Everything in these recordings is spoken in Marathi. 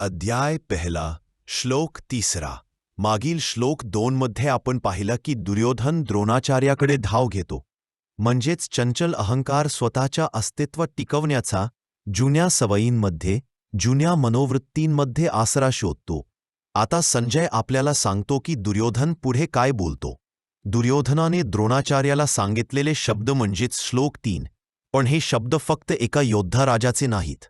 अध्याय पहिला श्लोक तिसरा. मागील श्लोक दोनमध्ये आपण पाहिलं की दुर्योधन द्रोणाचार्याकडे धाव घेतो. म्हणजेच चंचल अहंकार स्वतःच्या अस्तित्व टिकवण्याचा जुन्या सवयींमध्ये जुन्या मनोवृत्तींमध्ये आसरा शोधतो. आता संजय आपल्याला सांगतो की दुर्योधन पुढे काय बोलतो. दुर्योधनाने द्रोणाचार्याला सांगितलेले शब्द म्हणजेच श्लोक तीन. पण हे शब्द फक्त एका योद्धा राजाचे नाहीत.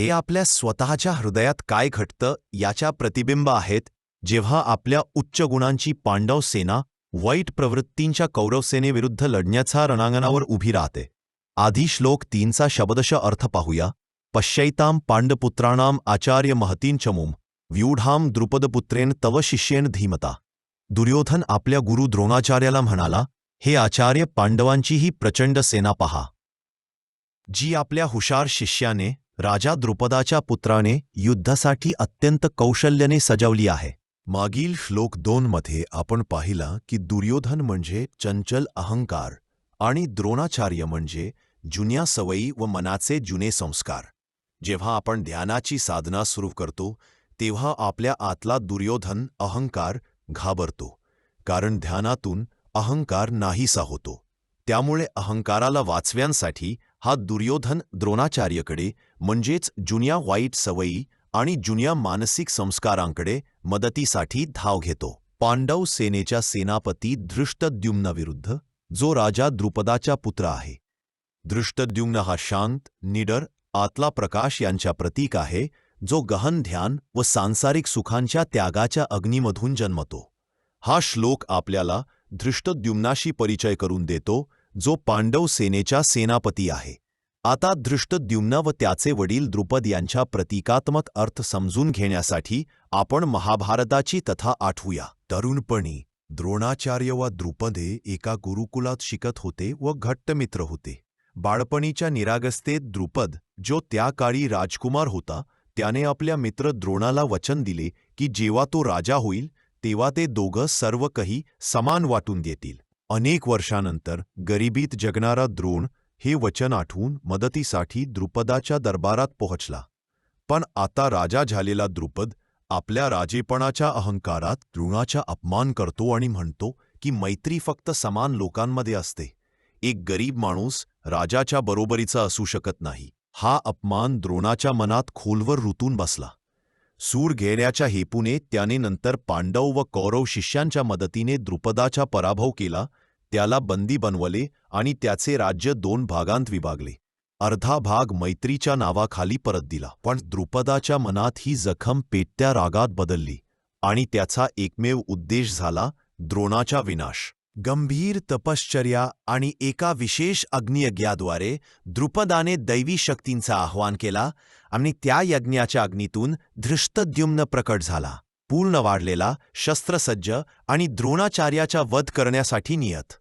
ते आपल्या स्वतःच्या हृदयात काय घटतं याच्या प्रतिबिंब आहेत जेव्हा आपल्या उच्च गुणांची पांडव सेना वाईट प्रवृत्तींच्या कौरवसेनेविरुद्ध लढण्याच्या रणांगणावर उभी राहते. आधी श्लोक तीनचा शब्दश अर्थ पाहूया. पश्यैताम पांडपुत्राणाम आचार्य महतीन चमुम व्यूढाम द्रुपदपुत्रेन तव शिष्येन धीमता. दुर्योधन आपल्या गुरु द्रोणाचार्याला म्हणाला हे आचार्य पांडवांची ही प्रचंड सेना पहा. जी आपल्या हुशार शिष्याने राजा द्रुपदाच्या पुत्राने युद्धासाठी अत्यंत कौशल्याने सजवली आहे. मागील श्लोक दोनमध्ये आपण पाहिला की दुर्योधन म्हणजे चंचल अहंकार आणि द्रोणाचार्य म्हणजे जुन्या सवयी व मनाचे जुने संस्कार. जेव्हा आपण ध्यानाची साधना सुरू करतो तेव्हा आपल्या आतला दुर्योधन अहंकार घाबरतो कारण ध्यानातून अहंकार नाहीसा होतो. त्यामुळे अहंकाराला वाचव्यांसाठी हा दुर्योधन द्रोणाचार्यकडे म्हणजेच जुन्या वाईट सवयी आणि जुन्या मानसिक संस्कारांकडे मदतीसाठी धाव घेतो. पांडव सेनेच्या सेनापती धृष्टद्युम्नाविरुद्ध जो राजा द्रुपदाचा पुत्र आहे. धृष्टद्युम्न हा शांत निडर आतला प्रकाश यांच्या प्रतीक आहे जो गहन ध्यान व सांसारिक सुखांच्या त्यागाच्या अग्नीमधून जन्मतो. हा श्लोक आपल्याला धृष्टद्युम्नाशी परिचय करून देतो जो पांडव सेनेचा सेनापती आहे. आता धृष्टद्युम्न व त्याचे वडील द्रुपद यांच्या प्रतिकात्मक अर्थ समजून घेण्यासाठी आपण महाभारताची कथा आठवूया. तरुणपणी द्रोणाचार्य वा द्रुपदे एका गुरुकुलात शिकत होते व घट्ट मित्र होते. बाळपणीच्या निरागस्तेत द्रुपद जो त्या काळी राजकुमार होता त्याने आपल्या मित्र द्रोणाला वचन दिले की जेव्हा तो राजा होईल तेव्हा ते दोघं सर्व काही समान वाटून देतील अनेक वर्षानंतर गरिबीत जगणारा द्रोण हे वचन आठवून मदतीसाठी द्रुपदाच्या दरबारात पोहोचला. पण आता राजा झालेला द्रुपद आपल्या राजेपणाच्या अहंकारात द्रोणाचा अपमान करतो आणि म्हणतो की मैत्री फक्त समान लोकांमध्ये असते. एक गरीब माणूस राजाच्या बरोबरीचा असू शकत नाही. हा अपमान द्रोणाच्या मनात खोलवर रुतून बसला. सूर घेण्याच्या हेपूने त्याने नंतर पांडव व कौरव शिष्यांच्या मदतीने द्रुपदाचा पराभव केला त्याला बंदी बनवले आणि त्याचे राज्य दोन भागांत विभागले. अर्धा भाग मैत्रीच्या नावाखाली परत दिला पण द्रुपदाच्या मनात ही जखम पेटत्या रागात बदलली आणि त्याचा एकमेव उद्देश झाला द्रोणाचा विनाश. गंभीर तपश्चर्या आणि एका विशेष अग्नियज्ञाद्वारे द्रुपदाने दैवी शक्तींचा आवाहन केला आणि त्या यज्ञाच्या अग्नीतून धृष्टद्युम्न प्रकट झाला. पूर्ण वाढलेला शस्त्रसज्ज आणि द्रोणाचार्याचा वध करण्यासाठी नियत.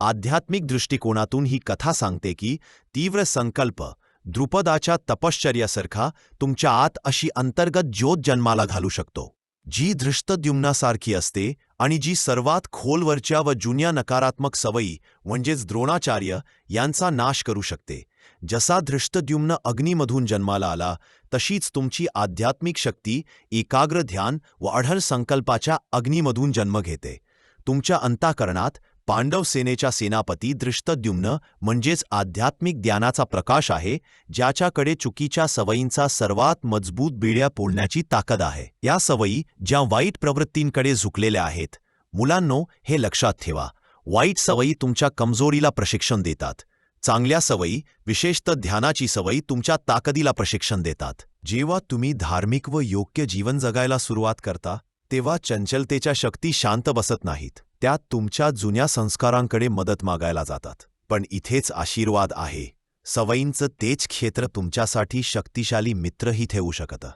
आध्यात्मिक दृष्टिकोनातून ही कथा सांगते की तीव्र संकल्प द्रुपदाच्या तपश्चर्यासारखा तुमच्या आत अशी अंतर्गत ज्योत जन्माला घालू शकतो. जी धृष्टद्युम्नासारखी असते आणि जी सर्वात खोलवरच्या व जुन्या नकारात्मक सवयी म्हणजेच द्रोणाचार्य यांचा नाश करू शकते. जसा धृष्टद्युम्न अग्नीमधून जन्माला आला तशीच तुमची आध्यात्मिक शक्ती एकाग्र ध्यान व अढळ संकल्पाच्या अग्नीमधून जन्म घेते. तुमच्या अंताकरणात पांडव सेनेच्या सेनापती दृष्टद्युम्न म्हणजेच आध्यात्मिक ज्ञानाचा प्रकाश आहे ज्याच्याकडे चुकीच्या सवयींचा सर्वात मजबूत बिड्या पोळण्याची ताकद आहे. या सवयी ज्या वाईट प्रवृत्तींकडे झुकलेल्या आहेत मुलांनो हे लक्षात ठेवा. वाईट सवयी तुमच्या कमजोरीला प्रशिक्षण देतात. चांगल्या सवयी विशेषतः ध्यानाची सवयी तुमच्या ताकदीला प्रशिक्षण देतात. जेव्हा तुम्ही धार्मिक व योग्य जीवन जगायला सुरुवात करता तेव्हा चंचलतेच्या शक्ती शांत बसत नाहीत. त्या तुमच्या जुन्या संस्कारांकडे मदत मागायला जातात. पण इथेच आशीर्वाद आहे. सवयींचं तेच क्षेत्र तुमच्यासाठी शक्तिशाली मित्रही ठेवू शकतं.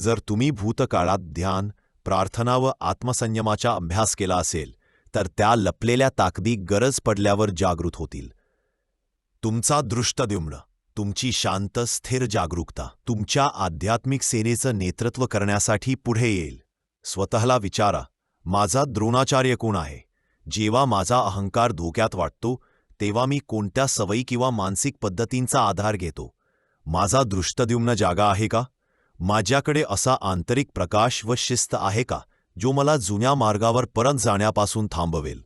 जर तुम्ही भूतकाळात ध्यान प्रार्थना व आत्मसंयमाचा अभ्यास केला असेल तर त्या लपलेल्या ताकदी गरज पडल्यावर जागृत होतील. तुमचा दृष्टद्युम्न तुमची शांत स्थिर जागरूकता तुमच्या आध्यात्मिक सेनेचं नेतृत्व करण्यासाठी पुढे येईल. स्वतःला विचारा माझा द्रोणाचार्य कोण आहे? जेव्हा माझा अहंकार धोक्यात वाटतो तेव्हा मी कोणत्या सवयी किंवा मानसिक पद्धतींचा आधार घेतो? माझा दृष्टद्युम्न जागा आहे का? माझ्याकडे असा आंतरिक प्रकाश व शिस्त आहे का जो मला जुन्या मार्गावर परत जाण्यापासून थांबवेल?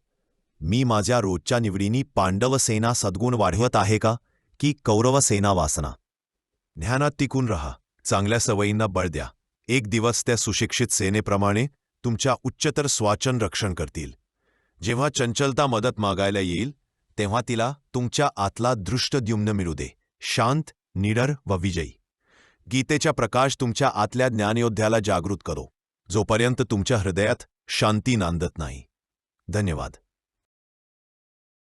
मी माझ्या रोजच्या निवडीनी पांडव सेना सद्गुण वाढवत आहे का की कौरवसेना वासना? ध्यानात टिकून रहा चांगल्या सवयींना बळ द्या. एक दिवस त्या सुशिक्षित सेनेप्रमाणे तुमच्या उच्चतर स्वाचन रक्षण करतील. जेव्हा चंचलता मदत मागायला येईल तेव्हा तिला तुमच्या आतला दृष्टद्युम्न मिळू दे. शांत निडर व विजयी. गीतेचा प्रकाश तुमच्या आतल्या ज्ञानयोद्ध्याला जागृत करो. जोपर्यंत तुमच्या हृदयात शांती नांदत नाही. धन्यवाद.